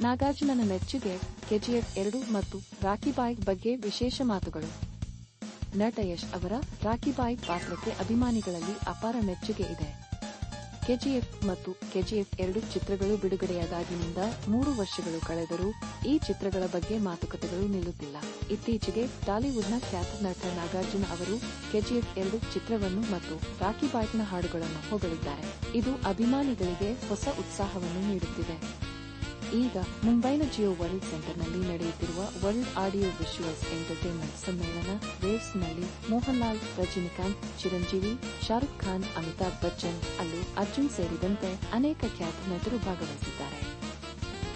ನಾಗಾರ್ಜುನನ ಮೆಚ್ಚುಗೆ ಕೆಜಿಎಫ್ ಎರಡು ಮತ್ತು ರಾಕಿಬಾಯ್ ಬಗ್ಗೆ ವಿಶೇಷ ಮಾತುಗಳು. ನಟ ಯಶ್ ಅವರ ರಾಕಿಬಾಯ್ ಪಾತ್ರಕ್ಕೆ ಅಭಿಮಾನಿಗಳಲ್ಲಿ ಅಪಾರ ಮೆಚ್ಚುಗೆ ಇದೆ. ಕೆಜಿಎಫ್ ಮತ್ತು ಕೆಜಿಎಫ್ ಎರಡು ಚಿತ್ರಗಳು ಬಿಡುಗಡೆಯಾದಾಗಿನಿಂದ ಮೂರು ವರ್ಷಗಳು ಕಳೆದರೂ ಈ ಚಿತ್ರಗಳ ಬಗ್ಗೆ ಮಾತುಕತೆಗಳು ನಿಲ್ಲುತ್ತಿಲ್ಲ. ಇತ್ತೀಚೆಗೆ ಟಾಲಿವುಡ್ನ ಖ್ಯಾತ ನಟ ನಾಗಾರ್ಜುನ ಅವರು ಕೆಜಿಎಫ್ ಎರಡು ಚಿತ್ರವನ್ನು ಮತ್ತು ರಾಕಿಬಾಯ್ನ ಹಾಡುಗಳನ್ನು ಹೊಗಳಿದ್ದಾರೆ. ಇದು ಅಭಿಮಾನಿಗಳಿಗೆ ಹೊಸ ಉತ್ಸಾಹವನ್ನು ನೀಡುತ್ತಿದೆ. ಈಗ ಮುಂಬೈನ ಜಿಯೋ ವರ್ಲ್ಡ್ ಸೆಂಟರ್ನಲ್ಲಿ ನಡೆಯುತ್ತಿರುವ ವರ್ಲ್ಡ್ ಆಡಿಯೋ ವಿಶುವಲ್ಸ್ ಎಂಟರ್ಟೈನ್ಮೆಂಟ್ ಸಮ್ಮೇಳನ ವೇವ್ಸ್ನಲ್ಲಿ ಮೋಹನ್ ಲಾಲ್ ರಜನಿಕಾಂತ್, ಚಿರಂಜೀವಿ, ಶಾರುಖ್ ಖಾನ್, ಅಮಿತಾಬ್ ಬಚ್ಚನ್, ಅಲ್ಲು ಅರ್ಜುನ್ ಸೇರಿದಂತೆ ಅನೇಕ ಖ್ಯಾತ ನಟರು ಭಾಗವಹಿಸಿದ್ದಾರೆ.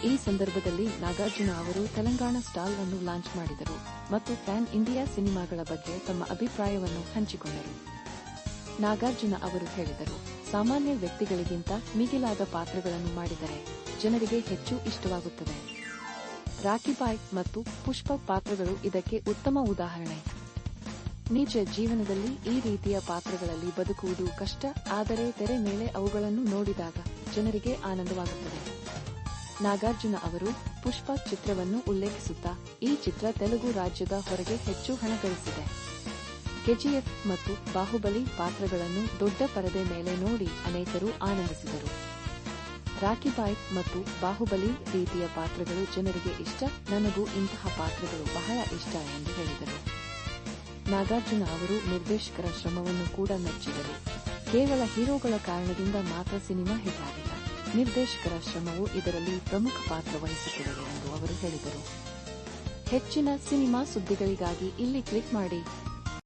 ಈ ಸಂದರ್ಭದಲ್ಲಿ ನಾಗಾರ್ಜುನ ಅವರು ತೆಲಂಗಾಣ ಸ್ಟಾಲ್ ಅನ್ನು ಲಾಂಚ್ ಮಾಡಿದರು ಮತ್ತು ಪ್ಯಾನ್ ಇಂಡಿಯಾ ಸಿನಿಮಾಗಳ ಬಗ್ಗೆ ತಮ್ಮ ಅಭಿಪ್ರಾಯವನ್ನು ಹಂಚಿಕೊಂಡರು. ನಾಗಾರ್ಜುನ ಅವರು ಹೇಳಿದರು, ಸಾಮಾನ್ಯ ವ್ಯಕ್ತಿಗಳಿಗಿಂತ ಮಿಗಿಲಾದ ಪಾತ್ರಗಳನ್ನು ಮಾಡಿದರೆ ಜನರಿಗೆ ಹೆಚ್ಚು ಇಷ್ಟವಾಗುತ್ತದೆ. ರಾಕಿಬಾಯ್ ಮತ್ತು ಪುಷ್ಪ ಪಾತ್ರಗಳು ಇದಕ್ಕೆ ಉತ್ತಮ ಉದಾಹರಣೆ. ನಿಜ ಜೀವನದಲ್ಲಿ ಈ ರೀತಿಯ ಪಾತ್ರಗಳಲ್ಲಿ ಬದುಕುವುದು ಕಷ್ಟ, ಆದರೆ ತೆರೆ ಮೇಲೆ ಅವುಗಳನ್ನು ನೋಡಿದಾಗ ಜನರಿಗೆ ಆನಂದವಾಗುತ್ತದೆ. ನಾಗಾರ್ಜುನ ಅವರು ಪುಷ್ಪ ಚಿತ್ರವನ್ನು ಉಲ್ಲೇಖಿಸುತ್ತಾ ಈ ಚಿತ್ರ ತೆಲುಗು ರಾಜ್ಯದ ಹೊರಗೆ ಹೆಚ್ಚು ಹಣ ಗಳಿಸಿದೆ. ಕೆಜಿಎಫ್ ಮತ್ತು ಬಾಹುಬಲಿ ಪಾತ್ರಗಳನ್ನು ದೊಡ್ಡ ಪರದೆ ಮೇಲೆ ನೋಡಿ ಅನೇಕರು ಆನಂದಿಸಿದರು. ರಾಕಿಬಾಯ್ ಮತ್ತು ಬಾಹುಬಲಿ ರೀತಿಯ ಪಾತ್ರಗಳು ಜನರಿಗೆ ಇಷ್ಟ, ನನಗೂ ಇಂತಹ ಪಾತ್ರಗಳು ಬಹಳ ಇಷ್ಟ ಎಂದು ಹೇಳಿದರು. ನಾಗಾರ್ಜುನ ಅವರು ನಿರ್ದೇಶಕರ ಶ್ರಮವನ್ನು ಕೂಡ ಮೆಚ್ಚಿದರು. ಕೇವಲ ಹೀರೋಗಳ ಕಾರಣದಿಂದ ಮಾತ್ರ ಸಿನಿಮಾ ಹಿಟ್ ನಿರ್ದೇಶಕರ ಶ್ರಮವು ಇದರಲ್ಲಿ ಪ್ರಮುಖ ಪಾತ್ರ ವಹಿಸುತ್ತದೆ ಎಂದು ಅವರು ಹೇಳಿದರು. ಹೆಚ್ಚಿನ ಸಿನಿಮಾ ಸುದ್ದಿಗಳಿಗಾಗಿ ಇಲ್ಲಿ ಕ್ಲಿಕ್ ಮಾಡಿ.